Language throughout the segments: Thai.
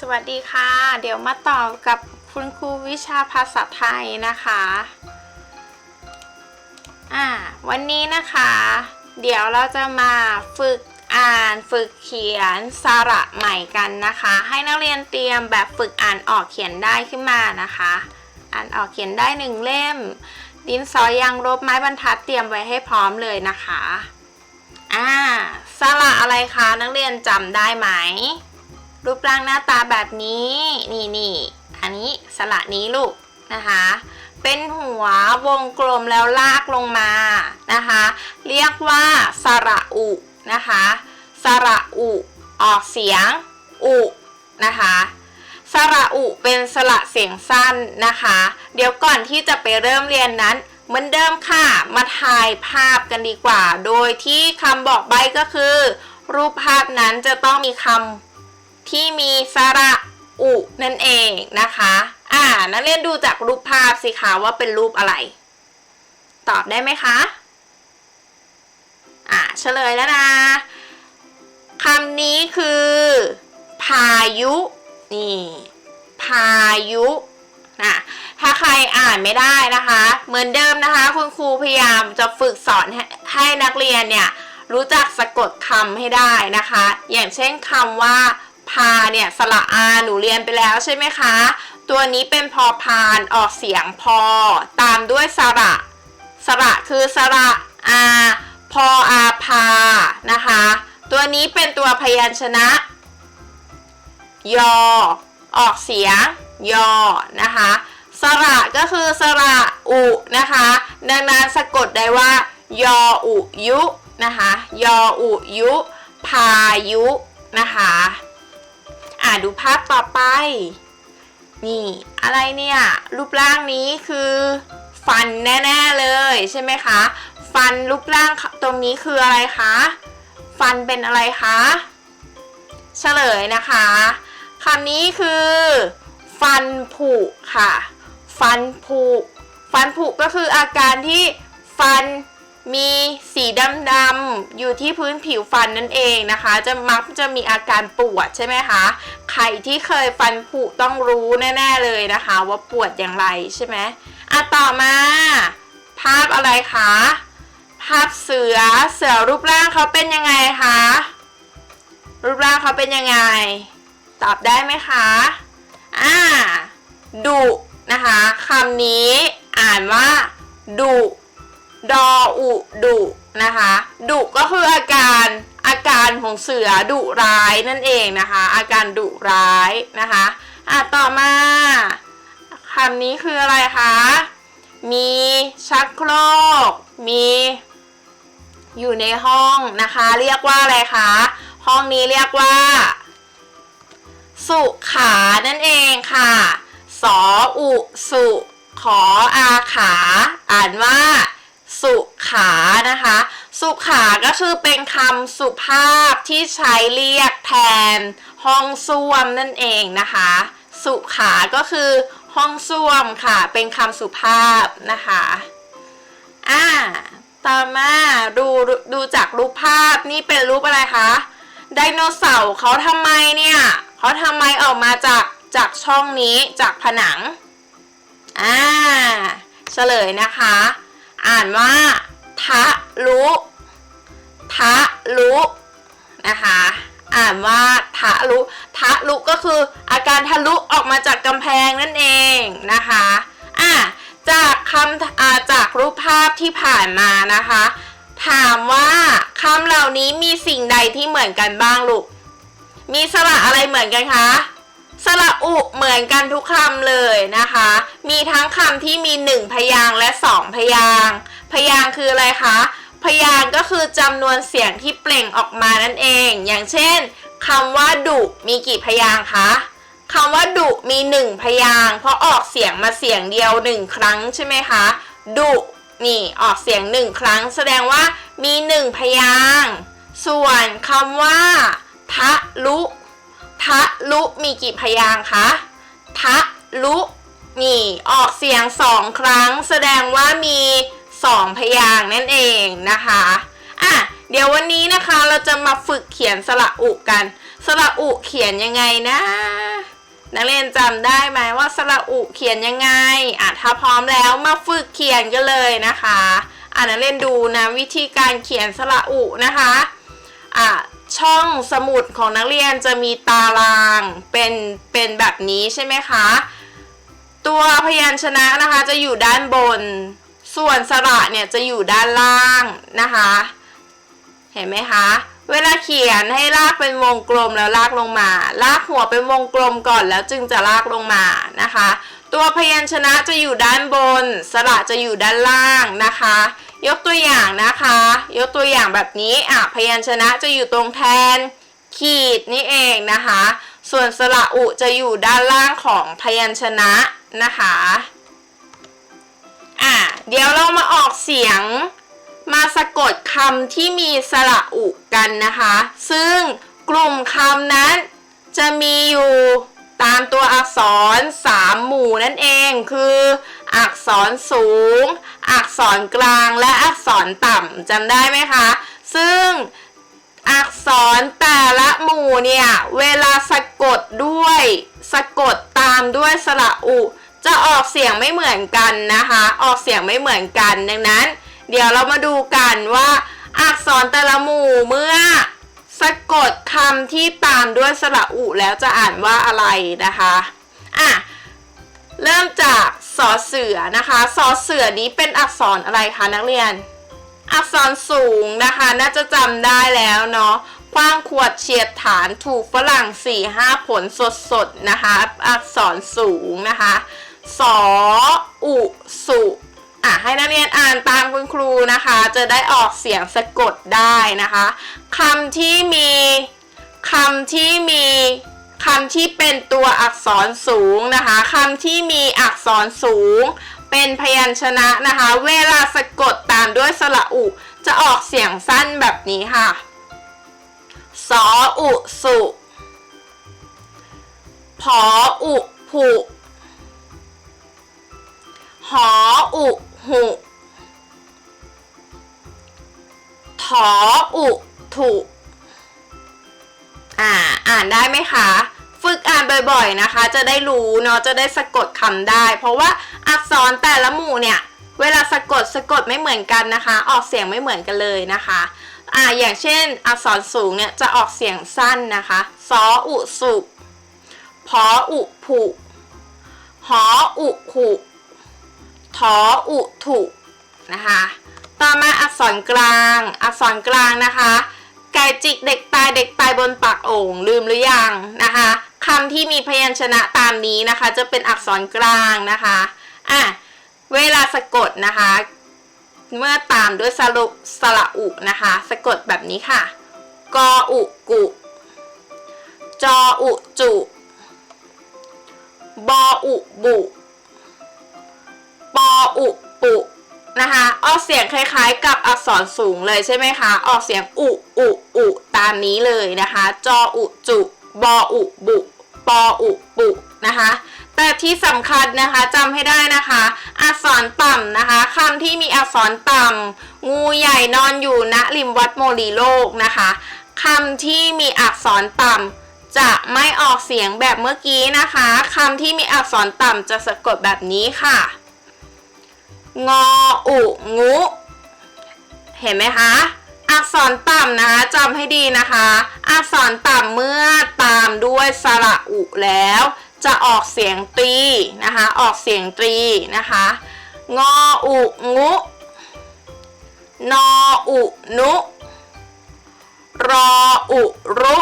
สวัสดีค่ะ เดี๋ยวมาต่อกับคุณครูวิชาภาษาไทยนะคะ อ่า วันนี้นะคะ เดี๋ยวเราจะมาฝึกอ่านฝึกเขียนสระใหม่กันนะคะ ให้นักเรียนเตรียมแบบฝึกอ่านออกเขียนได้ขึ้นมานะคะ อ่านออกเขียนได้หนึ่งเล่ม ดินสอยางลบไม้บรรทัดเตรียมไว้ให้พร้อมเลยนะคะ อ่า สระอะไรคะนักเรียนจำได้ไหม รูปร่างหน้าตาแบบนี้นี่นี่อันนี้สระนี้ลูกนะคะ เป็นหัววงกลมแล้วลากลงมานะคะ เรียกว่าสระอุนะคะสระอุออกเสียงอุนะคะสระอุเป็นสระเสียงสั้นนะคะ เดี๋ยวก่อนที่จะไปเริ่มเรียนนั้นเหมือนเดิมค่ะ มาถ่ายภาพกันดีกว่า โดยที่คำบอกใบก็คือ รูปภาพนั้นจะต้องมีคำ ที่มีสระอุนั่นเองนะคะ อ่า นักเรียนดูจากรูปภาพสิคะว่าเป็นรูปอะไร ตอบได้ไหมคะ อ่าเฉลยแล้วนะคำนี้คือ พายุ นี่ พายุนะถ้าใครอ่านไม่ได้นะคะ เหมือนเดิมนะคะ คุณครูพยายามจะฝึกสอนให้ให้นักเรียนเนี่ย รู้จักสะกดคำให้ได้นะคะ อย่างเช่นคำว่า พาเนี่ยสระอาหนูเรียนไปแล้วใช่ไหมคะ ตัวนี้เป็นพอพานออกเสียงพอ ตามด้วยสระ สระคือสระอาพออาพานะคะ ตัวนี้เป็นตัวพยัญชนะ ยอ ออกเสียง ยอ นะคะ สระก็คือสระอุนะคะ ดังนั้นสะกดได้ว่า ยออุยุนะคะ ยออุยุ พายุนะคะ อ่าดูภาพต่อไป นี่อะไรเนี่ย รูปร่างนี้คือฟันแน่ ๆเลยใช่ไหมคะ ฟันรูปร่างตรงนี้คืออะไรคะ ฟันเป็นอะไรคะเฉลยนะคะคำนี้คือ ฟันผุค่ะ ฟันผุ ฟันผุก็คืออาการที่ฟัน มีสีดำๆอยู่ที่พื้นผิวฟันนั่นเองนะคะ จะมักจะมีอาการปวดใช่ไหมคะใครที่เคยฟันผุต้องรู้แน่ ๆเลยนะคะ ว่าปวดอย่างไรใช่ไหมอะต่อมา ภาพอะไรคะภาพเสือเสือรูปร่างเขาเป็นยังไงคะรูปร่างเขาเป็นยังไง ตอบได้ไหมคะอ่าดุนะคะคำนี้อ่านว่าดุ ดออุดุนะคะดุก็คืออาการอาการของเสือดุร้ายนั่นเองนะคะ อาการดุร้ายนะคะอะต่อมาคำนี้คืออะไรคะมีชักโครกมีอยู่ในห้องนะคะ เรียกว่าอะไรคะห้องนี้เรียกว่า สุขานั่นเองค่ะสออุสุขออาขา อ่านว่า สุขานะคะ สุขาก็คือเป็นคำสุภาพที่ใช้เรียกแทนห้องส้วมนั่นเองนะคะ สุขาก็คือห้องส้วมค่ะ เป็นคำสุภาพนะคะอ่าต่อมาดูดูจากรูปภาพนี่เป็นรูปอะไรคะไดโนเสาร์เขาทำไมเนี่ยเขาทำไมออกมาจากจากช่องนี้จากผนังอ่าเฉลยนะคะ อ่านว่า ทะลุ ทะลุ นะคะ อ่านว่าทะลุ ทะลุก็คืออาการทะลุออกมาจากกำแพงนั่นเองนะคะอะจากคำาจากรูปภาพที่ผ่านมานะคะ ถามว่าคำเหล่านี้มีสิ่งใดที่เหมือนกันบ้างลูก มีสระอะไรเหมือนกันคะ สระอุเหมือนกันทุกคำเลยนะคะ มีทั้งคำที่มีหนึ่งพยางและสองพยางพยางคืออะไรคะ พยางก็คือจำนวนเสียงที่เปล่งออกมานั่นเอง อย่างเช่นคำว่าดุมีกี่พยางคะคำว่าดุมีหนึ่งพยางเพราะออกเสียงมาเสียงเดียวหนึ่งครั้งใช่ไหมคะดุนี่ออกเสียงหนึ่งครั้ง แสดงว่ามีหนึ่งพยาง ส่วนคำว่าทะลุ ทะลุมีกี่พยางคะทะลุนี่ออกเสียงสองครั้ง แสดงว่ามีสองพยางนั่นเองนะคะอะเดี๋ยววันนี้นะคะเราจะมาฝึกเขียนสระอุกัน สระอุเขียนยังไงนะนักเรียนจำได้ไหมว่าสระอุเขียนยังไงอะถ้าพร้อมแล้วมาฝึกเขียนกันเลยนะคะอะนักเรียนดูนะวิธีการเขียนสระอุนะคะอะ ช่องสมุดของนักเรียนจะมีตารางเป็นเป็นแบบนี้ใช่ไหมคะ ตัวพยัญชนะนะคะจะอยู่ด้านบน ส่วนสระเนี่ยจะอยู่ด้านล่างนะคะ เห็นไหมคะเวลาเขียนให้ลากเป็นวงกลมแล้วลากลงมา ลากหัวเป็นวงกลมก่อนแล้วจึงจะลากลงมานะคะ ตัวพยัญชนะจะอยู่ด้านบน สระจะอยู่ด้านล่างนะคะ ยกตัวอย่างนะคะ ยกตัวอย่างแบบนี้อะพยัญชนะจะอยู่ตรงแทนขีดนี่เองนะคะ ส่วนสระอุจะอยู่ด้านล่างของพยัญชนะนะคะอะเดี๋ยวเรามาออกเสียงมาสะกดคำที่มีสระอุกันนะคะ ซึ่งกลุ่มคำนั้นจะมีอยู่ตามตัวอักษร 3 หมู่นั่นเองคือ อักษรสูง อักษรกลางและอักษรต่ำจำได้ไหมคะ ซึ่งอักษรแต่ละหมู่เนี่ย เวลาสะกดด้วย สะกดตามด้วยสระอุ จะออกเสียงไม่เหมือนกันนะคะ ออกเสียงไม่เหมือนกัน ดังนั้น เดี๋ยวเรามาดูกันว่า อักษรแต่ละหมู่เมื่อสะกดคำที่ตามด้วยสระอุแล้วจะอ่านว่าอะไรนะคะ อะ เริ่มจากสอเสือนะคะสอเสือนี้เป็นอักษรอะไรคะนักเรียน อักษรสูงนะคะ น่าจะจำได้แล้วเนาะกว้างขวดเฉียดฐานถูกฝรั่ง4 5ผลสดๆนะคะ อักษรสูงนะคะสออุสุอะให้นักเรียนอ่านตามคุณครูนะคะ จะได้ออกเสียงสะกดได้นะคะคำที่มีคำที่มี คำที่เป็นตัวอักษรสูงนะคะคำที่มีอักษรสูง เป็นพยัญชนะนะคะ เวลาสะกดตามด้วยสระอุ จะออกเสียงสั้นแบบนี้ค่ะสออุสุผออุผุหออุหุถออุถุอ่า อ่านได้ไหมคะ บ่อยๆนะคะ จะได้รู้เนาะจะได้สะกดคำได้ เพราะว่าอักษรแต่ละหมู่เนี่ยเวลาสะกดสะกดไม่เหมือนกันนะคะ ออกเสียงไม่เหมือนกันเลยนะคะอ่าอย่างเช่น อักษรสูงเนี่ยจะออกเสียงสั้นนะคะสออุสุพออุผุหออุขุทออุถุนะคะ ต่อมาอักษรกลาง อักษรกลางนะคะ ไก่จิกเด็กตายเด็กตายบนปากโอ่งลืมหรือยังนะคะ คำที่มีพยัญชนะตามนี้นะคะ จะเป็นอักษรกลางนะคะอะเวลาสะกดนะคะ เมื่อตามด้วยสรุสระอุนะคะ สะกดแบบนี้ค่ะ กออุกุ จออุจุ บออุบุ ปออุปุนะคะออกเสียงคล้ายๆ กับอักษรสูงเลยใช่ไหมคะ ออกเสียงอุอุอุตามนี้เลยนะคะ จออุจุ บออุบุปออุปุนะคะ แต่ที่สำคัญนะคะจำให้ได้นะคะ อักษรต่ำนะคะคำที่มีอักษรต่ำงูใหญ่นอนอยู่ณริมวัดโมลีโลกนะคะคำที่มีอักษรต่ำจะไม่ออกเสียงแบบเมื่อกี้นะคะคำที่มีอักษรต่ำจะสะกดแบบนี้ค่ะ งออุงูเห็นไหมคะ อักษรต่ำนะคะจำให้ดีนะคะ อักษรต่ำเมื่อตามด้วยสระอุแล้ว จะออกเสียงตรีนะคะ ออกเสียงตรีนะคะ งออุงูนออุนุ รออุรุ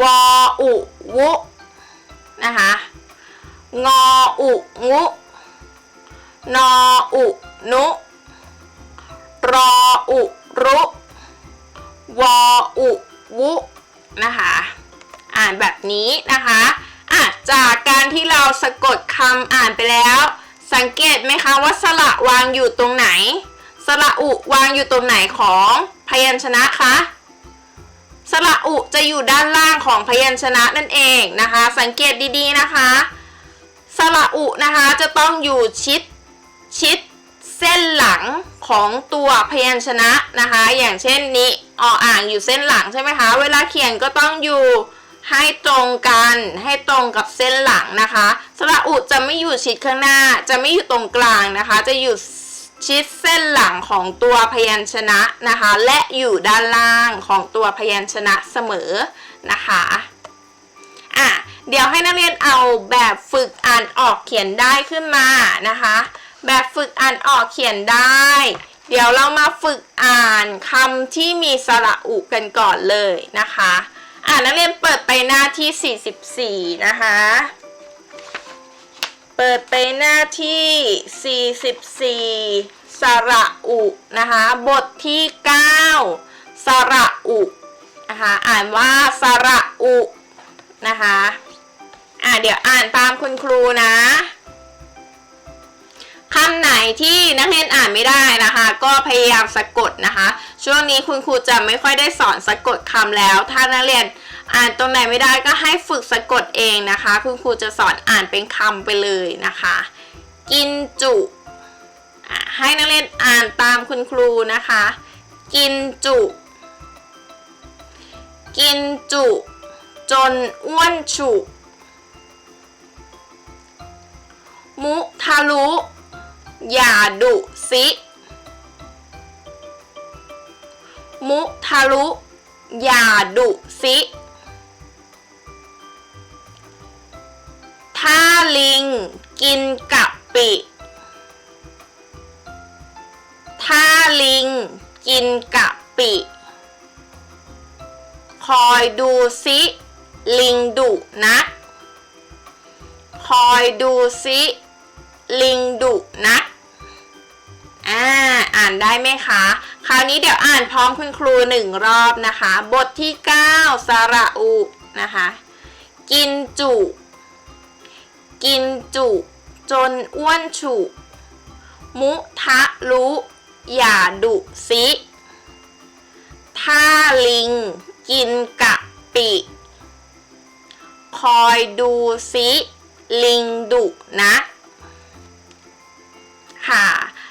วออุวุนะคะ งออุงูนออุนุ อุรุวออุวุนะคะอ่านแบบนี้นะคะอะจากการที่เราสะกดคำอ่านไปแล้ว สังเกตไหมคะว่าสระวางอยู่ตรงไหน สระอุวางอยู่ตรงไหนของพยัญชนะคะสระอุจะอยู่ด้านล่างของพยัญชนะนั่นเองนะคะ สังเกตดีๆนะคะ สระอุนะคะจะต้องอยู่ชิดชิด เส้นหลังของตัวพยัญชนะนะคะ อย่างเช่นนี้ออ่างอยู่เส้นหลังใช่ไหมคะ เวลาเขียนก็ต้องอยู่ให้ตรงกันให้ตรงกับเส้นหลังนะคะสระอุจะไม่อยู่ชิดข้างหน้า จะไม่อยู่ตรงกลางนะคะ จะอยู่ชิดเส้นหลังของตัวพยัญชนะนะคะ และอยู่ด้านล่างของตัวพยัญชนะเสมอนะคะอะเดี๋ยวให้นักเรียนเอาแบบฝึกอ่านออกเขียนได้ขึ้นมานะคะ แบบฝึกอ่านออกเขียนได้ เดี๋ยวเรามาฝึกอ่านคำที่มีสระอุกันก่อนเลยนะคะ อ่านนักเรียนเปิดไปหน้าที่ 44 นะคะ เปิดไปหน้าที่ 44 สระอุนะคะ บทที่ 9 สระอุนะคะอ่านว่าสระอุนะคะ อ่าเดี๋ยวอ่านตามคุณครูนะ คำไหนที่นักเรียนอ่านไม่ได้นะคะ ก็พยายามสะกดนะคะ ช่วงนี้คุณครูจะไม่ค่อยได้สอนสะกดคำแล้ว ถ้านักเรียนอ่านตรงไหนไม่ได้ก็ให้ฝึกสะกดเองนะคะ คุณครูจะสอนอ่านเป็นคำไปเลยนะคะ กินจุให้นักเรียนอ่านตามคุณครูนะคะ กินจุ กินจุ จนอ้วนฉุ มุทะลุ อย่าดุสิ มุทะลุ อย่าดุสิ ถ้าลิงกินกะปิ ถ้าลิงกินกะปิ คอยดูสิ ลิงดุนะ คอยดูสิ ลิงดุนะอ่าอ่านได้ไหมคะ คราวนี้เดี๋ยวอ่านพร้อมคุณครูหนึ่งรอบนะคะ บทที่ 9 สระอุนะคะ กินจุ กินจุ จนอ้วนฉุ มุทะลุอย่าดุสิถ้าลิง กินกะปิ คอยดูสิ ลิงดุนะ ค่ะ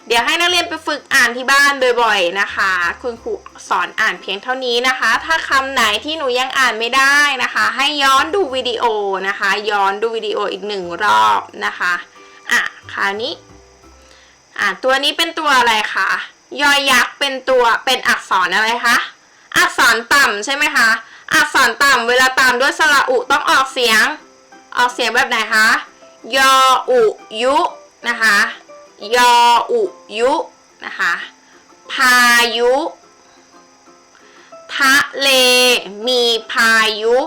เดี๋ยวให้นักเรียนไปฝึกอ่านที่บ้านบ่อยๆนะคะ คุณครูสอนอ่านเพียงเท่านี้นะคะ ถ้าคำไหนที่หนูยังอ่านไม่ได้นะคะ ให้ย้อนดูวิดีโอนะคะ ย้อนดูวิดีโออีกหนึ่งรอบนะคะอะคราวนี้อะตัวนี้เป็นตัวอะไรคะยอยักษ์เป็นตัวเป็นอักษรอะไรคะอักษรต่ำใช่ไหมคะอักษรต่ำเวลาตามด้วยสระอุต้องออกเสียง ออกเสียงแบบไหนคะยออุยุนะคะ ยออุยุนะคะพายุ ทะเลมีพายุ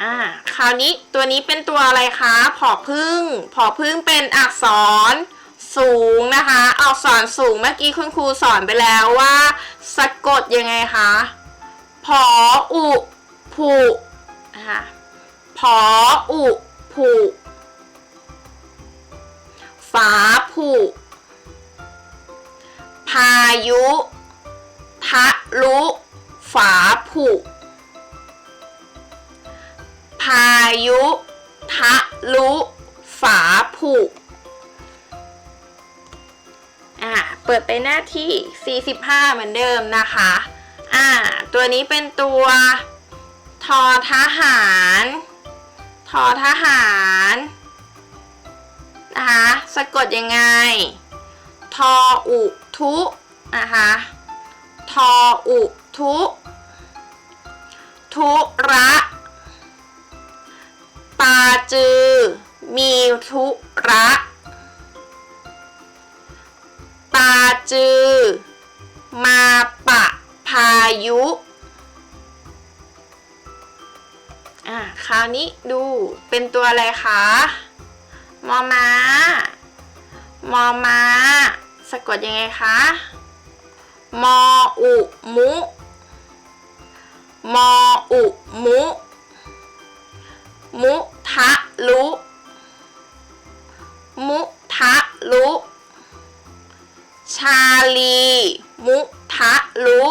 อ่าคราวนี้ตัวนี้เป็นตัวอะไรคะผอพึ่งผอพึ่งเป็นอักษรสูงนะคะอักษรสูงเมื่อกี้คุณครูสอนไปแล้วว่า สะกดยังไงคะผออุผูนะคะผออุผู ฝาผุ พายุ ทะลุ ฝาผุ พายุ ทะลุ ฝาผุ อ่า เปิดไปหน้าที่ 45 เหมือนเดิมนะคะ อ่า ตัวนี้เป็นตัวทอทหาร ทอทหาร นะคะ สะกดยังไง ทออุทุนะคะ ทออุทุทุระปาจือ มีทุระปาจือ มาปะพายุอ่าคราวนี้ดูเป็นตัวอะไรคะ มอม้ามอม้า สะกดยังไงคะ มออุมุ มออุมุ มุทะลุ มุทะลุ ชาลี มุทะลุ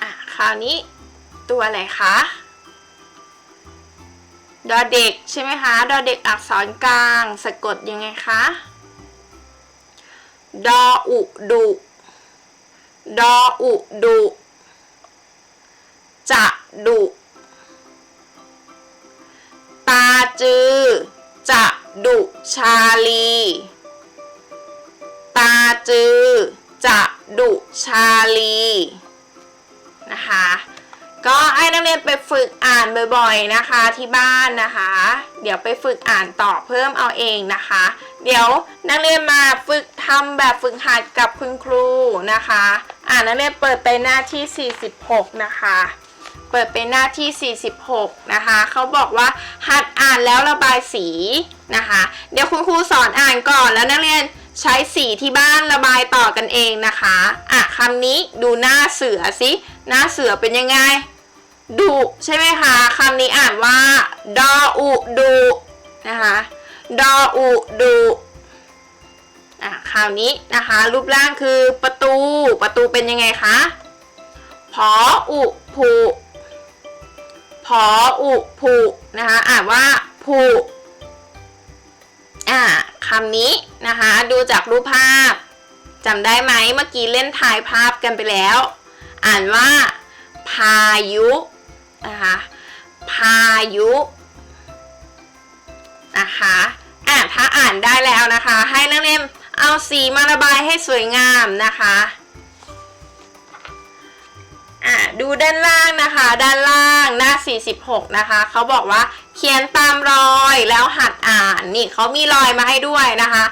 อะคราวนี้ตัวอะไรคะ ดอเด็กใช่ไหมคะ ดอเด็กอักษรกลางสะกดยังไงคะ ดออุดุ ดออุดุ จะดุ ตาจือ จะดุชาลี ตาจือ จะดุชาลี ก็ให้นักเรียนไปฝึกอ่านบ่อยๆนะคะที่บ้านนะคะ เดี๋ยวไปฝึกอ่านต่อเพิ่มเอาเองนะคะ เดี๋ยวนักเรียนมาฝึกทำแบบฝึกหัดกับคุณครูนะคะ อ่านนักเรียนเปิดไปหน้าที่ 46 นะคะ เปิดเป็นหน้าที่ 46 นะคะเขาบอกว่าหัดอ่านแล้วระบายสีนะคะ เดี๋ยวคุณครูสอนอ่านก่อนแล้วนักเรียนใช้สีที่บ้านระบายต่อกันเองนะคะ อะคำนี้ดูหน้าเสือสิ หน้าเสือเป็นยังไง ดุใช่ไหมคะคำนี้อ่านว่าดออุดุนะคะดออุดุอะคราวนี้นะคะ รูปร่างคือประตูประตูเป็นยังไงคะพออุผูพออุผูนะคะอ่านว่าผูอ่าคำนี้นะคะดูจากรูปภาพจำได้ไหมเมื่อกี้เล่นทายภาพกันไปแล้ว อ่านว่า พายุ นะคะพายุนะคะอะถ้าอ่านได้แล้วนะคะ ให้นักเรียนเอาสีมาระบายให้สวยงามนะคะอะดูด้านล่างนะคะ ด้านล่างหน้า 46 นะคะเขาบอกว่าเขียนตามรอยแล้วหัดอ่านนี่เขามีรอยมาให้ด้วยนะคะ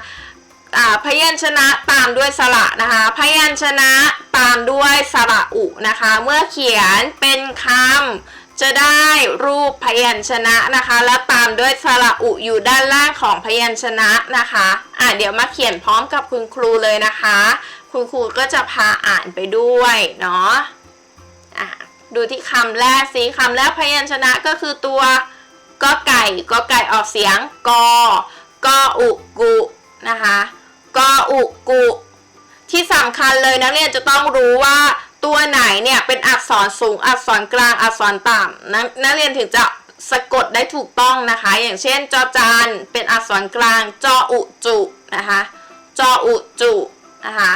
อ่าพยัญชนะตามด้วยสระนะคะพยัญชนะตามด้วยสระอุนะคะ เมื่อเขียนเป็นคำ จะได้รูปพยัญชนะนะคะ แล้วตามด้วยสระอุอยู่ด้านล่างของพยัญชนะนะคะอะเดี๋ยวมาเขียนพร้อมกับคุณครูเลยนะคะ คุณครูก็จะพาอ่านไปด้วยเนาะอะดูที่คำแรกสิคำแรกพยัญชนะก็คือตัวก็ไก่ก็ไก่ออกเสียงกกอุกุนะคะกอุกุที่สำคัญเลยนักเรียนจะต้องรู้ว่า ตัวไหนเนี่ยเป็นอักษรสูงอักษรกลางอักษรต่ำนักนักเรียนถึงจะสะกดได้ถูกต้องนะคะ อย่างเช่น จอจานเป็นอักษรกลางจออุจุนะคะจออุจุนะคะ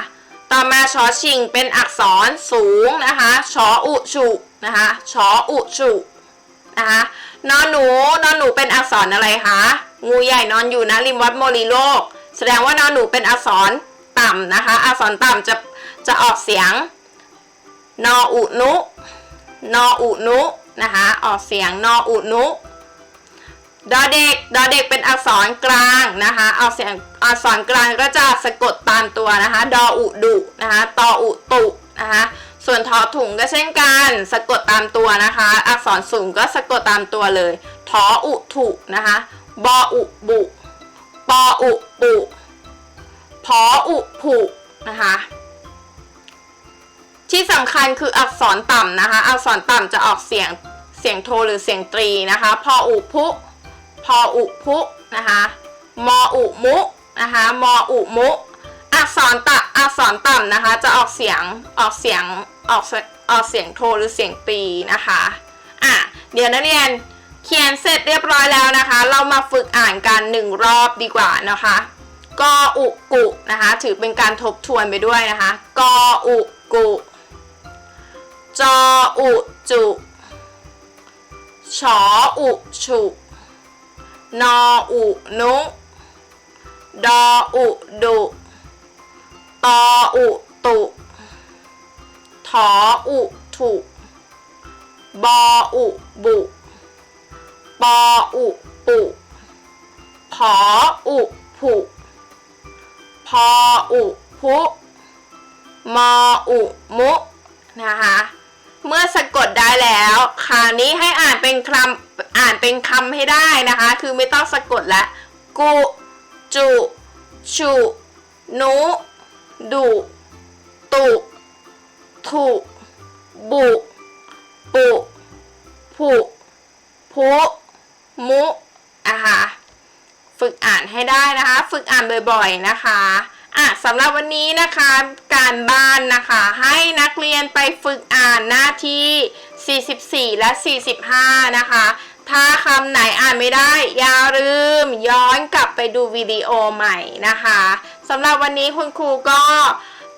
ต่อมาชอชิงเป็นอักษรสูงนะคะชออุชุนะคะชออุชุนะคะนอนหนูนอนหนูเป็นอักษรอะไรคะงูใหญ่นอนอยู่นะริมวัดโมลีโลก แสดงว่านอนหนูเป็นอักษรต่ำนะคะอักษรต่ำจะจะออกเสียง นออุนุ นออุนุนะคะ ออกเสียงนออุนุดอเด็กดอเด็กเป็นอักษรกลางนะคะ ออกเสียงอักษรกลางก็จะสะกดตามตัวนะคะ ดออุดุนะคะตออุตุนะคะ ส่วนทอถุงก็เช่นกัน สะกดตามตัวนะคะ อักษรสูงก็สะกดตามตัวเลย ทออุถุนะคะ บออุบุปออุปุพออุผุนะคะ ที่สำคัญคืออักษรต่ำนะคะ อักษรต่ำจะออกเสียงเสียงโทหรือเสียงตรีนะคะ พออุพุ พออุพุนะคะ มออุมุนะคะ มออุมุ อักษรตะอักษรต่ำนะคะ จะออกเสียงออกเสียงออกเสียงออกเสียงโทหรือเสียงตรีนะคะอะเดี๋ยวนักเรียนเขียนเสร็จเรียบร้อยแล้วนะคะ เรามาฝึกอ่านกันหนึ่งรอบดีกว่านะคะกออุกุนะคะ ถือเป็นการทบทวนไปด้วยนะคะกออุกุ จออุจุชออุฉุนออุนุดออุดุตออุตุถออุถุบออุบุปออุปุผออุผุพออุพุมออุมุนะคะ เมื่อสะกดได้แล้ว คราวนี้ให้อ่านเป็นคำอ่านเป็นคำให้ได้นะคะ คือไม่ต้องสะกดละกุจุชุนุดุตุถุบุปุผุพุมุนะคะฝึกอ่านให้ได้นะคะ ฝึกอ่านบ่อยๆนะคะ อะสำหรับวันนี้นะคะการบ้านนะคะให้นักเรียนไปฝึกอ่านหน้าที่ 44 และ 45 นะคะ ถ้าคำไหนอ่านไม่ได้ อย่าลืมย้อนกลับไปดูวิดีโอใหม่นะคะสำหรับวันนี้คุณครูก็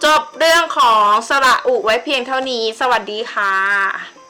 จบเรื่องของสระอุไว้เพียงเท่านี้ สวัสดีค่ะ